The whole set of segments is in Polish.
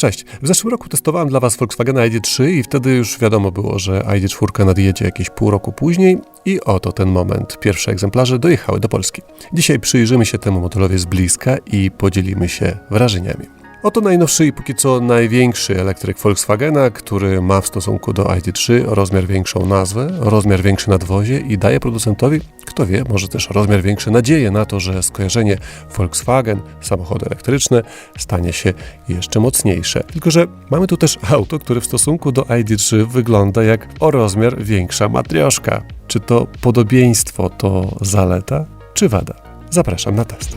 Cześć. W zeszłym roku testowałem dla Was Volkswagen ID3 i wtedy już wiadomo było, że ID4 nadjedzie jakieś pół roku później i oto ten moment. Pierwsze egzemplarze dojechały do Polski. Dzisiaj przyjrzymy się temu modelowi z bliska i podzielimy się wrażeniami. Oto najnowszy i póki co największy elektryk Volkswagena, który ma w stosunku do ID3 rozmiar większą nazwę, rozmiar większy nadwozie i daje producentowi, kto wie, może też rozmiar większy nadzieję na to, że skojarzenie Volkswagen, samochody elektryczne stanie się jeszcze mocniejsze. Tylko, że mamy tu też auto, które w stosunku do ID3 wygląda jak o rozmiar większa matrioszka. Czy to podobieństwo to zaleta, czy wada? Zapraszam na test.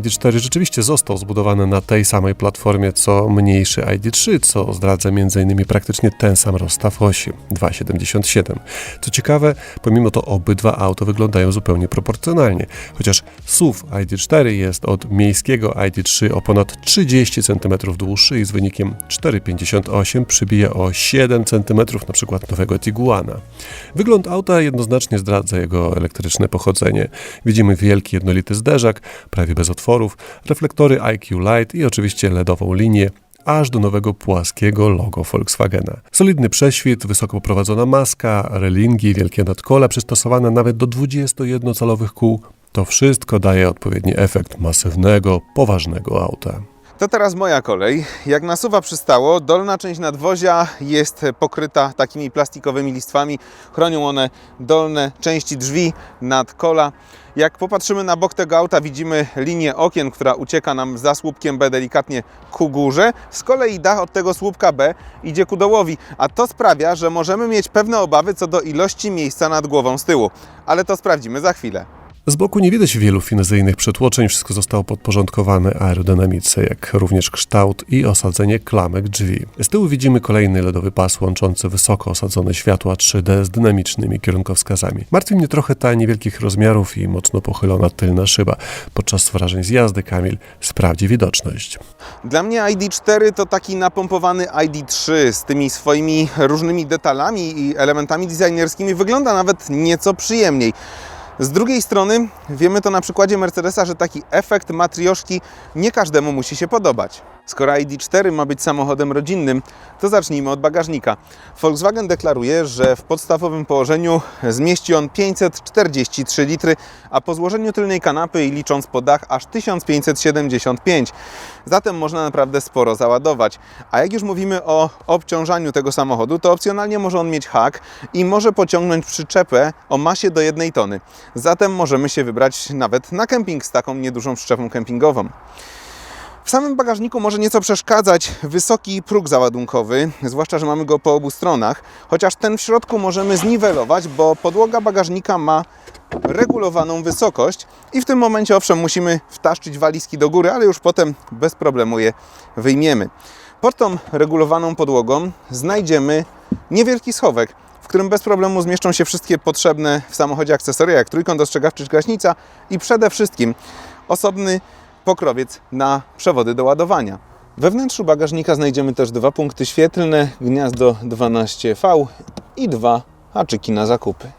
ID4 rzeczywiście został zbudowany na tej samej platformie co mniejszy ID3, co zdradza m.in. praktycznie ten sam rozstaw osi 2,77. Co ciekawe, pomimo to obydwa auto wyglądają zupełnie proporcjonalnie, chociaż SUV ID4 jest od miejskiego ID3 o ponad 30 cm dłuższy i z wynikiem 4,58 przybija o 7 cm na przykład nowego Tiguana. Wygląd auta jednoznacznie zdradza jego elektryczne pochodzenie. Widzimy wielki jednolity zderzak, prawie bez otworów, reflektory IQ Light i oczywiście LEDową linię, aż do nowego płaskiego logo Volkswagena. Solidny prześwit, wysoko poprowadzona maska, relingi, wielkie nadkola przystosowane nawet do 21-calowych kół. To wszystko daje odpowiedni efekt masywnego, poważnego auta. To teraz moja kolej. Jak nasuwa przystało, dolna część nadwozia jest pokryta takimi plastikowymi listwami. Chronią one dolne części drzwi nad kola. Jak popatrzymy na bok tego auta, widzimy linię okien, która ucieka nam za słupkiem B delikatnie ku górze. Z kolei dach od tego słupka B idzie ku dołowi, a to sprawia, że możemy mieć pewne obawy co do ilości miejsca nad głową z tyłu. Ale to sprawdzimy za chwilę. Z boku nie widać wielu finezyjnych przetłoczeń, wszystko zostało podporządkowane aerodynamice, jak również kształt i osadzenie klamek drzwi. Z tyłu widzimy kolejny LEDowy pas łączący wysoko osadzone światła 3D z dynamicznymi kierunkowskazami. Martwi mnie trochę ta niewielkich rozmiarów i mocno pochylona tylna szyba. Podczas wrażeń z jazdy Kamil sprawdzi widoczność. Dla mnie ID4 to taki napompowany ID3 z tymi swoimi różnymi detalami i elementami designerskimi. Wygląda nawet nieco przyjemniej. Z drugiej strony wiemy to na przykładzie Mercedesa, że taki efekt matrioszki nie każdemu musi się podobać. Skoro ID4 ma być samochodem rodzinnym, to zacznijmy od bagażnika. Volkswagen deklaruje, że w podstawowym położeniu zmieści on 543 litry, a po złożeniu tylnej kanapy i licząc po dach aż 1575. Zatem można naprawdę sporo załadować. A jak już mówimy o obciążaniu tego samochodu, to opcjonalnie może on mieć hak i może pociągnąć przyczepę o masie do 1 tony. Zatem możemy się wybrać nawet na kemping z taką niedużą przyczepą kempingową. W samym bagażniku może nieco przeszkadzać wysoki próg załadunkowy, zwłaszcza, że mamy go po obu stronach, chociaż ten w środku możemy zniwelować, bo podłoga bagażnika ma regulowaną wysokość i w tym momencie owszem musimy wtaszczyć walizki do góry, ale już potem bez problemu je wyjmiemy. Pod tą regulowaną podłogą znajdziemy niewielki schowek, w którym bez problemu zmieszczą się wszystkie potrzebne w samochodzie akcesoria, jak trójkąt ostrzegawczy, gaśnica i przede wszystkim osobny pokrowiec na przewody do ładowania. We wnętrzu bagażnika znajdziemy też dwa punkty świetlne, gniazdo 12V i dwa haczyki na zakupy.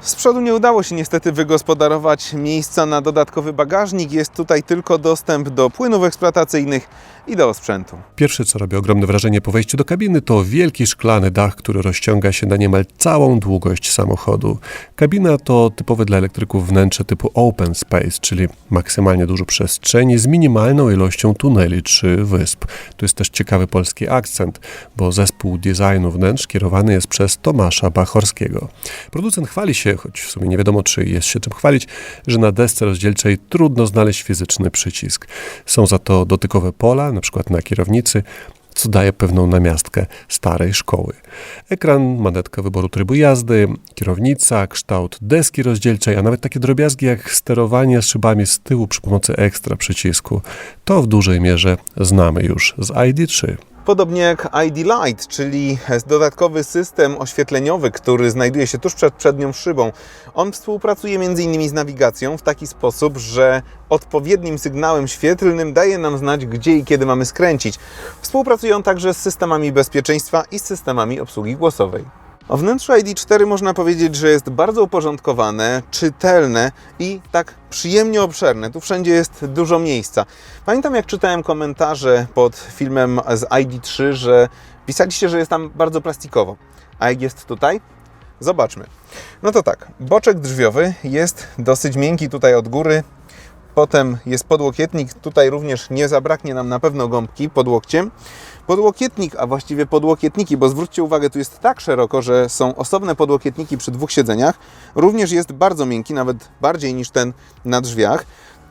Z przodu nie udało się niestety wygospodarować miejsca na dodatkowy bagażnik. Jest tutaj tylko dostęp do płynów eksploatacyjnych i do sprzętu. Pierwsze, co robi ogromne wrażenie po wejściu do kabiny, to wielki szklany dach, który rozciąga się na niemal całą długość samochodu. Kabina to typowe dla elektryków wnętrze typu open space, czyli maksymalnie dużo przestrzeni z minimalną ilością tuneli czy wysp. Tu jest też ciekawy polski akcent, bo zespół designu wnętrz kierowany jest przez Tomasza Bachorskiego. Producent chwali się, choć w sumie nie wiadomo, czy jest się czym chwalić, że na desce rozdzielczej trudno znaleźć fizyczny przycisk. Są za to dotykowe pola, na przykład na kierownicy, co daje pewną namiastkę starej szkoły. Ekran, manetka wyboru trybu jazdy, kierownica, kształt deski rozdzielczej, a nawet takie drobiazgi jak sterowanie szybami z tyłu przy pomocy ekstra przycisku, to w dużej mierze znamy już z ID3. Podobnie jak ID Light, czyli dodatkowy system oświetleniowy, który znajduje się tuż przed przednią szybą. On współpracuje m.in. z nawigacją w taki sposób, że odpowiednim sygnałem świetlnym daje nam znać, gdzie i kiedy mamy skręcić. Współpracuje on także z systemami bezpieczeństwa i z systemami obsługi głosowej. O wnętrzu ID4 można powiedzieć, że jest bardzo uporządkowane, czytelne i tak przyjemnie obszerne. Tu wszędzie jest dużo miejsca. Pamiętam, jak czytałem komentarze pod filmem z ID3, że pisaliście, że jest tam bardzo plastikowo. A jak jest tutaj? Zobaczmy. No to tak, boczek drzwiowy jest dosyć miękki tutaj od góry. Potem jest podłokietnik, tutaj również nie zabraknie nam na pewno gąbki pod łokciem. Podłokietnik, a właściwie podłokietniki, bo zwróćcie uwagę, tu jest tak szeroko, że są osobne podłokietniki przy dwóch siedzeniach. Również jest bardzo miękki, nawet bardziej niż ten na drzwiach.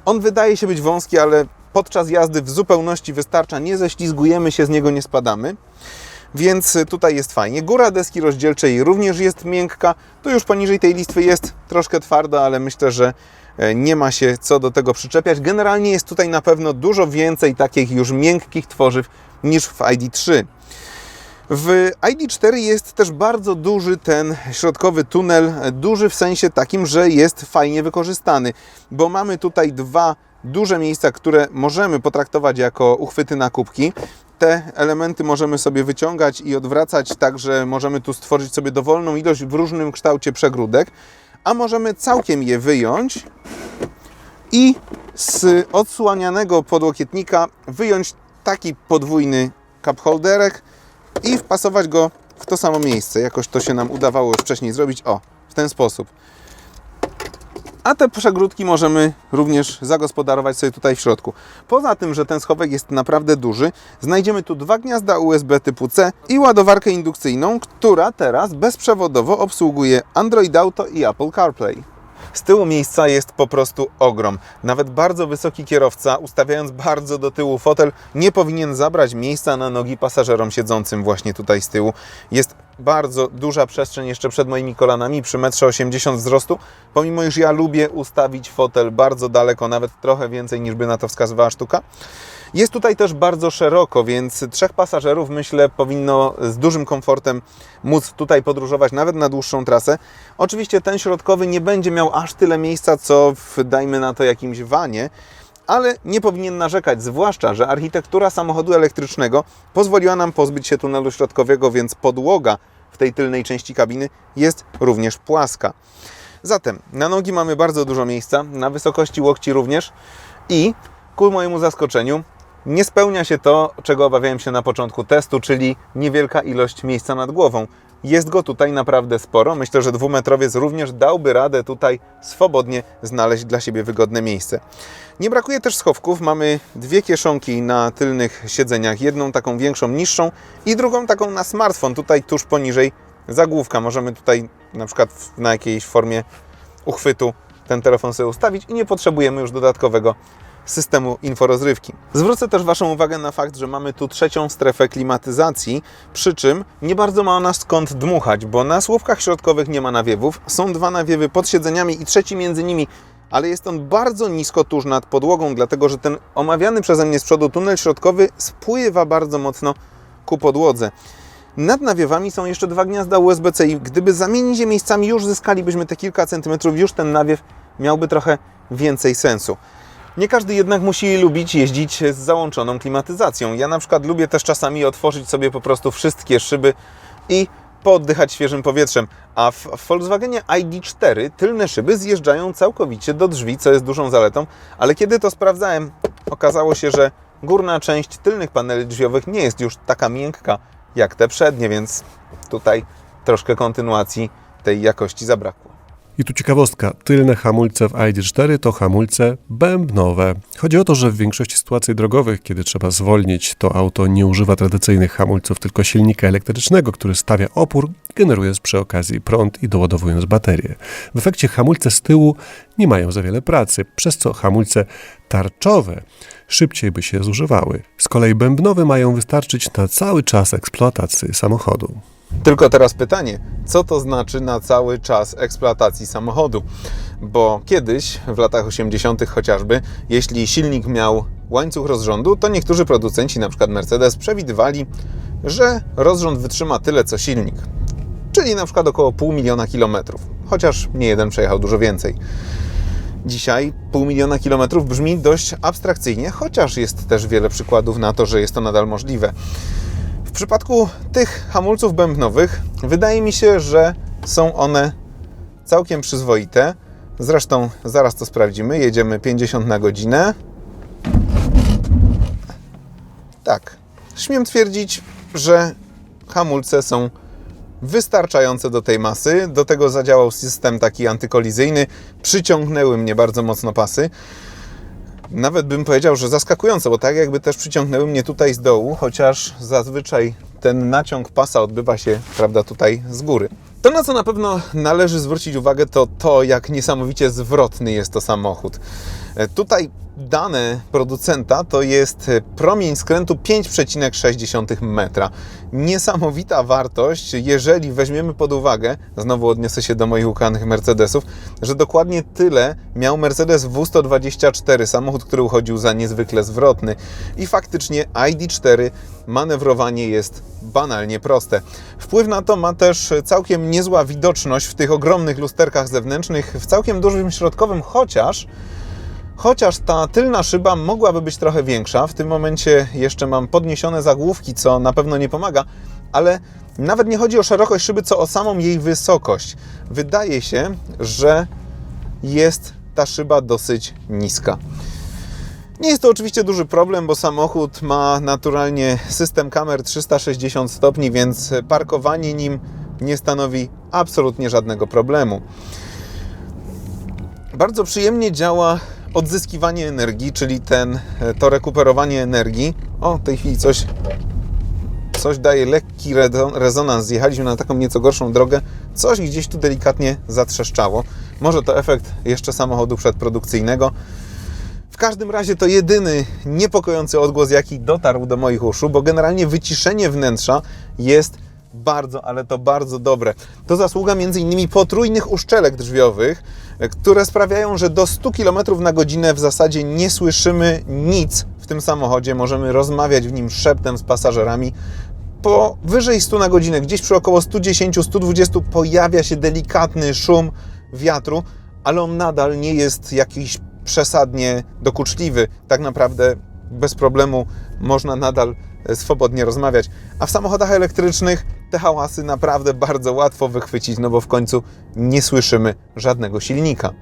On wydaje się być wąski, ale podczas jazdy w zupełności wystarcza. Nie ześlizgujemy się z niego, nie spadamy. Więc tutaj jest fajnie. Góra deski rozdzielczej również jest miękka. Tu już poniżej tej listwy jest troszkę twarda, ale myślę, że nie ma się co do tego przyczepiać. Generalnie jest tutaj na pewno dużo więcej takich już miękkich tworzyw niż w ID3. W ID4 jest też bardzo duży ten środkowy tunel, duży w sensie takim, że jest fajnie wykorzystany, bo mamy tutaj dwa duże miejsca, które możemy potraktować jako uchwyty na kubki. Te elementy możemy sobie wyciągać i odwracać, tak że możemy tu stworzyć sobie dowolną ilość w różnym kształcie przegródek, a możemy całkiem je wyjąć i z odsłanianego podłokietnika wyjąć taki podwójny cup holderek i wpasować go w to samo miejsce. Jakoś to się nam udawało już wcześniej zrobić. O, w ten sposób. A te przegródki możemy również zagospodarować sobie tutaj w środku. Poza tym, że ten schowek jest naprawdę duży, znajdziemy tu dwa gniazda USB typu C i ładowarkę indukcyjną, która teraz bezprzewodowo obsługuje Android Auto i Apple CarPlay. Z tyłu miejsca jest po prostu ogrom. Nawet bardzo wysoki kierowca, ustawiając bardzo do tyłu fotel, nie powinien zabrać miejsca na nogi pasażerom siedzącym właśnie tutaj z tyłu. Jest bardzo duża przestrzeń jeszcze przed moimi kolanami przy 1,80 m wzrostu, pomimo iż ja lubię ustawić fotel bardzo daleko, nawet trochę więcej niż by na to wskazywała sztuka. Jest tutaj też bardzo szeroko, więc trzech pasażerów myślę powinno z dużym komfortem móc tutaj podróżować nawet na dłuższą trasę. Oczywiście ten środkowy nie będzie miał aż tyle miejsca, co w, dajmy na to jakimś wanie, ale nie powinien narzekać, zwłaszcza, że architektura samochodu elektrycznego pozwoliła nam pozbyć się tunelu środkowego, więc podłoga w tej tylnej części kabiny jest również płaska. Zatem na nogi mamy bardzo dużo miejsca, na wysokości łokci również i ku mojemu zaskoczeniu nie spełnia się to, czego obawiałem się na początku testu, czyli niewielka ilość miejsca nad głową. Jest go tutaj naprawdę sporo. Myślę, że dwumetrowiec również dałby radę tutaj swobodnie znaleźć dla siebie wygodne miejsce. Nie brakuje też schowków. Mamy dwie kieszonki na tylnych siedzeniach. Jedną taką większą, niższą i drugą taką na smartfon, tutaj tuż poniżej zagłówka. Możemy tutaj na przykład na jakiejś formie uchwytu ten telefon sobie ustawić i nie potrzebujemy już dodatkowego systemu inforozrywki. Zwrócę też Waszą uwagę na fakt, że mamy tu trzecią strefę klimatyzacji, przy czym nie bardzo ma ona skąd dmuchać, bo na słupkach środkowych nie ma nawiewów, są dwa nawiewy pod siedzeniami i trzeci między nimi, ale jest on bardzo nisko tuż nad podłogą, dlatego że ten omawiany przeze mnie z przodu tunel środkowy spływa bardzo mocno ku podłodze. Nad nawiewami są jeszcze dwa gniazda USB-C i gdyby zamienić je miejscami, już zyskalibyśmy te kilka centymetrów, już ten nawiew miałby trochę więcej sensu. Nie każdy jednak musi lubić jeździć z załączoną klimatyzacją. Ja na przykład lubię też czasami otworzyć sobie po prostu wszystkie szyby i pooddychać świeżym powietrzem. A w Volkswagenie ID4 tylne szyby zjeżdżają całkowicie do drzwi, co jest dużą zaletą, ale kiedy to sprawdzałem, okazało się, że górna część tylnych paneli drzwiowych nie jest już taka miękka jak te przednie, więc tutaj troszkę kontynuacji tej jakości zabrakło. I tu ciekawostka, tylne hamulce w ID4 to hamulce bębnowe. Chodzi o to, że w większości sytuacji drogowych, kiedy trzeba zwolnić, to auto nie używa tradycyjnych hamulców, tylko silnika elektrycznego, który stawia opór, generując przy okazji prąd i doładowując baterię. W efekcie hamulce z tyłu nie mają za wiele pracy, przez co hamulce tarczowe szybciej by się zużywały. Z kolei bębnowe mają wystarczyć na cały czas eksploatacji samochodu. Tylko teraz pytanie, co to znaczy na cały czas eksploatacji samochodu? bo kiedyś, w latach 80. chociażby, jeśli silnik miał łańcuch rozrządu, to niektórzy producenci, np. Mercedes, przewidywali, że rozrząd wytrzyma tyle co silnik, czyli przykład około pół miliona kilometrów, chociaż nie jeden przejechał dużo więcej. Dzisiaj pół miliona kilometrów brzmi dość abstrakcyjnie, chociaż jest też wiele przykładów na to, że jest to nadal możliwe. Przypadku tych hamulców bębnowych wydaje mi się, że są one całkiem przyzwoite. Zresztą zaraz to sprawdzimy. Jedziemy 50 na godzinę. Tak. Śmiem twierdzić, że hamulce są wystarczające do tej masy. Do tego zadziałał system taki antykolizyjny. Przyciągnęły mnie bardzo mocno pasy. Nawet bym powiedział, że zaskakujące, bo tak jakby też przyciągnęły mnie tutaj z dołu, chociaż zazwyczaj ten naciąg pasa odbywa się, prawda, tutaj z góry. To, na co na pewno należy zwrócić uwagę, to to, jak niesamowicie zwrotny jest to samochód. E, Tutaj dane producenta to jest e, promień skrętu 5,6 metra. Niesamowita wartość, jeżeli weźmiemy pod uwagę, znowu odniosę się do moich ukanych Mercedesów, że dokładnie tyle miał Mercedes W124, samochód, który uchodził za niezwykle zwrotny. I faktycznie ID4 manewrowanie jest banalnie proste. Wpływ na to ma też całkiem niezła widoczność w tych ogromnych lusterkach zewnętrznych, w całkiem dużym środkowym, chociaż Chociaż ta tylna szyba mogłaby być trochę większa, w tym momencie jeszcze mam podniesione zagłówki, co na pewno nie pomaga, ale nawet nie chodzi o szerokość szyby, co o samą jej wysokość. Wydaje się, że jest ta szyba dosyć niska. Nie jest to oczywiście duży problem, bo samochód ma naturalnie system kamer 360 stopni, więc parkowanie nim nie stanowi absolutnie żadnego problemu. Bardzo przyjemnie działa odzyskiwanie energii, czyli ten, to rekuperowanie energii. O, w tej chwili coś, coś daje lekki rezonans. Zjechaliśmy na taką nieco gorszą drogę. Coś gdzieś tu delikatnie zatrzeszczało. Może to efekt jeszcze samochodu przedprodukcyjnego. W każdym razie to jedyny niepokojący odgłos, jaki dotarł do moich uszu, bo generalnie wyciszenie wnętrza jest bardzo, ale to bardzo dobre. To zasługa m.in. potrójnych uszczelek drzwiowych, e, które sprawiają, że do 100 km na godzinę w zasadzie nie słyszymy nic w tym samochodzie. Możemy rozmawiać w nim szeptem z pasażerami. Po wyżej 100 na godzinę, gdzieś przy około 110-120 pojawia się delikatny szum wiatru, ale on nadal nie jest jakiś przesadnie dokuczliwy. Tak naprawdę bez problemu można nadal swobodnie rozmawiać. A w samochodach elektrycznych te hałasy naprawdę bardzo łatwo wychwycić, no bo w końcu nie słyszymy żadnego silnika.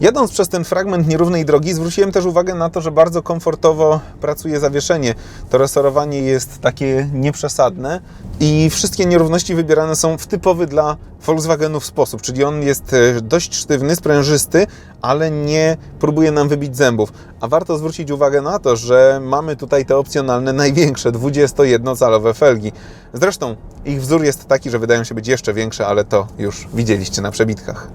Jadąc przez ten fragment nierównej drogi, zwróciłem też uwagę na to, że bardzo komfortowo pracuje zawieszenie. To resorowanie jest takie nieprzesadne i wszystkie nierówności wybierane są w typowy dla Volkswagenów sposób, czyli on jest e, dość sztywny, sprężysty, ale nie próbuje nam wybić zębów. A warto zwrócić uwagę na to, że mamy tutaj te opcjonalne, największe 21-calowe felgi. Zresztą ich wzór jest taki, że wydają się być jeszcze większe, ale to już widzieliście na przebitkach.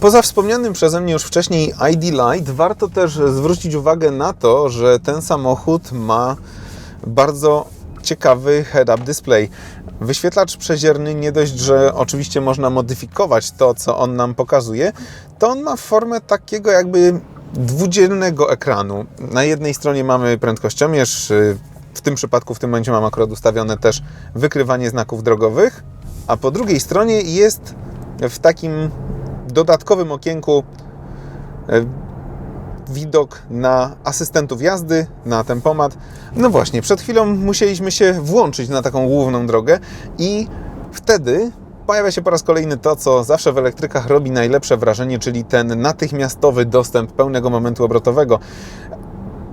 Poza wspomnianym przeze mnie już wcześniej ID Light, warto też zwrócić uwagę na to, że ten samochód ma bardzo ciekawy head-up display. Wyświetlacz przezierny nie dość, że oczywiście można modyfikować to, co on nam pokazuje, to on ma formę takiego jakby dwudzielnego ekranu. Na jednej stronie mamy prędkościomierz, w tym przypadku, w tym momencie mam akurat ustawione też wykrywanie znaków drogowych, a po drugiej stronie jest w takim dodatkowym okienku e, widok na asystentów jazdy, na tempomat. No właśnie, przed chwilą musieliśmy się włączyć na taką główną drogę i wtedy pojawia się po raz kolejny to, co zawsze w elektrykach robi najlepsze wrażenie, czyli ten natychmiastowy dostęp pełnego momentu obrotowego.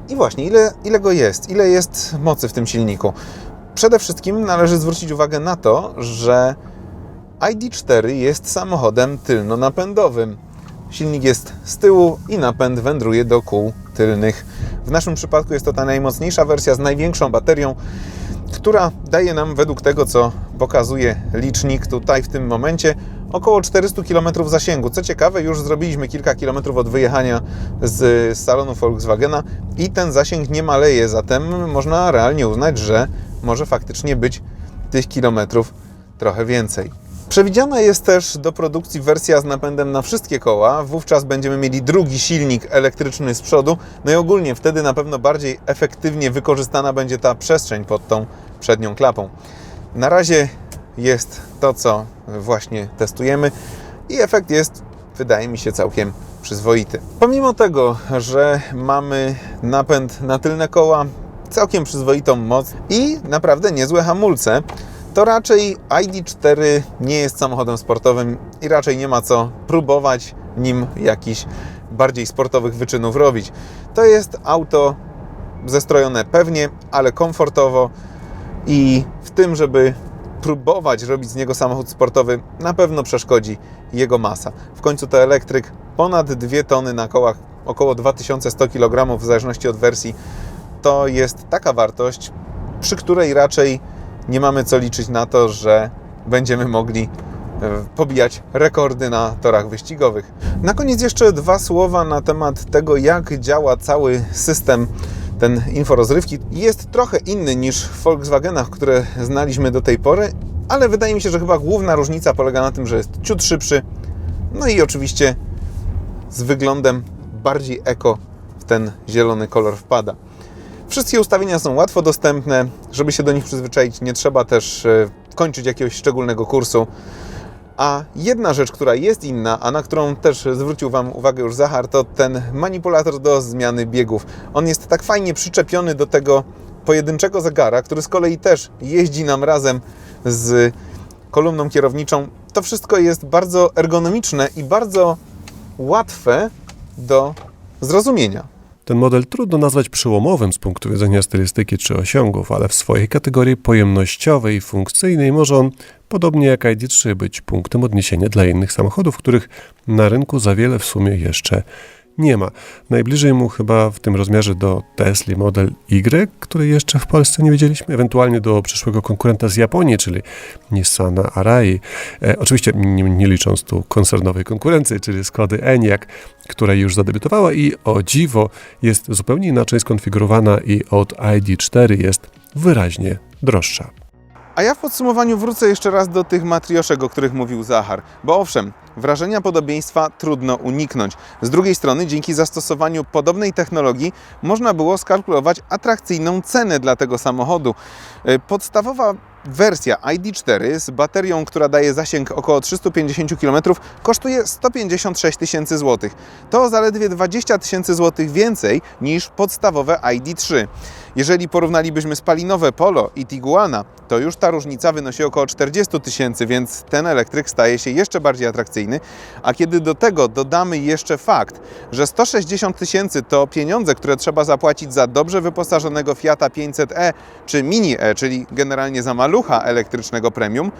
I właśnie, ile, ile go jest? Ile jest mocy w tym silniku? Przede wszystkim należy zwrócić uwagę na to, że ID4 jest samochodem tylno-napędowym. Silnik jest z tyłu i napęd wędruje do kół tylnych. W naszym przypadku jest to ta najmocniejsza wersja z największą baterią, która daje nam według tego, co pokazuje licznik tutaj w tym momencie, około 400 km zasięgu. Co ciekawe, już zrobiliśmy kilka kilometrów od wyjechania z salonu Volkswagena i ten zasięg nie maleje, zatem można realnie uznać, że może faktycznie być tych kilometrów trochę więcej. Przewidziana jest też do produkcji wersja z napędem na wszystkie koła. Wówczas będziemy mieli drugi silnik elektryczny z przodu. No i ogólnie wtedy na pewno bardziej efektywnie wykorzystana będzie ta przestrzeń pod tą przednią klapą. Na razie jest to, co właśnie testujemy i efekt jest, wydaje mi się, całkiem przyzwoity. Pomimo tego, że mamy napęd na tylne koła, całkiem przyzwoitą moc i naprawdę niezłe hamulce, to raczej ID4 nie jest samochodem sportowym i raczej nie ma co próbować nim jakichś bardziej sportowych wyczynów robić. To jest auto zestrojone pewnie, ale komfortowo i w tym, żeby próbować robić z niego samochód sportowy, na pewno przeszkodzi jego masa. W końcu to elektryk ponad 2 tony na kołach, około 2100 kg w zależności od wersji. To jest taka wartość, przy której raczej nie mamy co liczyć na to, że będziemy mogli e, pobijać rekordy na torach wyścigowych. Na koniec jeszcze dwa słowa na temat tego, jak działa cały system ten inforozrywki. Jest trochę inny niż w Volkswagenach, które znaliśmy do tej pory, ale wydaje mi się, że chyba główna różnica polega na tym, że jest ciut szybszy, no i oczywiście z wyglądem bardziej eko w ten zielony kolor wpada. Wszystkie ustawienia są łatwo dostępne. Żeby się do nich przyzwyczaić, nie trzeba też e, kończyć jakiegoś szczególnego kursu. A jedna rzecz, która jest inna, a na którą też zwrócił Wam uwagę już Zachar, to ten manipulator do zmiany biegów. On jest tak fajnie przyczepiony do tego pojedynczego zegara, który z kolei też jeździ nam razem z kolumną kierowniczą. To wszystko jest bardzo ergonomiczne i bardzo łatwe do zrozumienia. Ten model trudno nazwać przełomowym z punktu widzenia stylistyki czy osiągów, ale w swojej kategorii pojemnościowej i funkcyjnej może on, podobnie jak ID3, być punktem odniesienia dla innych samochodów, których na rynku za wiele w sumie jeszcze nie ma. Najbliżej mu chyba w tym rozmiarze do Tesla Model Y, który jeszcze w Polsce nie widzieliśmy, ewentualnie do przyszłego konkurenta z Japonii, czyli Nissana Arai. E, oczywiście nie, nie licząc tu koncernowej konkurencji, czyli Skody Enyaq, która już zadebiutowała i o dziwo jest zupełnie inaczej skonfigurowana i od ID4 jest wyraźnie droższa. A ja w podsumowaniu wrócę jeszcze raz do tych matrioszek, o których mówił Zachar. Bo owszem, wrażenia podobieństwa trudno uniknąć. Z drugiej strony, dzięki zastosowaniu podobnej technologii, można było skalkulować atrakcyjną cenę dla tego samochodu. Y, Podstawowa wersja ID4 z baterią, która daje zasięg około 350 km, kosztuje 156 tysięcy złotych. To zaledwie 20 tysięcy złotych więcej niż podstawowe ID3. Jeżeli porównalibyśmy spalinowe Polo i Tiguana, to już ta różnica wynosi około 40 tysięcy, więc ten elektryk staje się jeszcze bardziej atrakcyjny. A kiedy do tego dodamy jeszcze fakt, że 160 tysięcy to pieniądze, które trzeba zapłacić za dobrze wyposażonego Fiata 500e czy Mini E, czyli generalnie za malucha elektrycznego premium,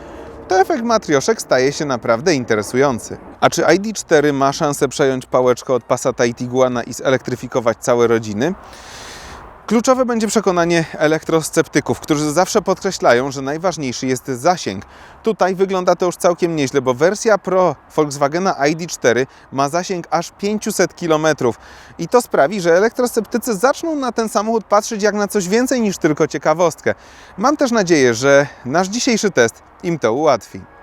to efekt matrioszek staje się naprawdę interesujący. A czy ID4 ma szansę przejąć pałeczkę od Passata i Tiguana i zelektryfikować całe rodziny? Kluczowe będzie przekonanie elektrosceptyków, którzy zawsze podkreślają, że najważniejszy jest zasięg. Tutaj wygląda to już całkiem nieźle, bo wersja Pro Volkswagena ID4 ma zasięg aż 500 km i to sprawi, że elektrosceptycy zaczną na ten samochód patrzeć jak na coś więcej niż tylko ciekawostkę. Mam też nadzieję, że nasz dzisiejszy test im to ułatwi.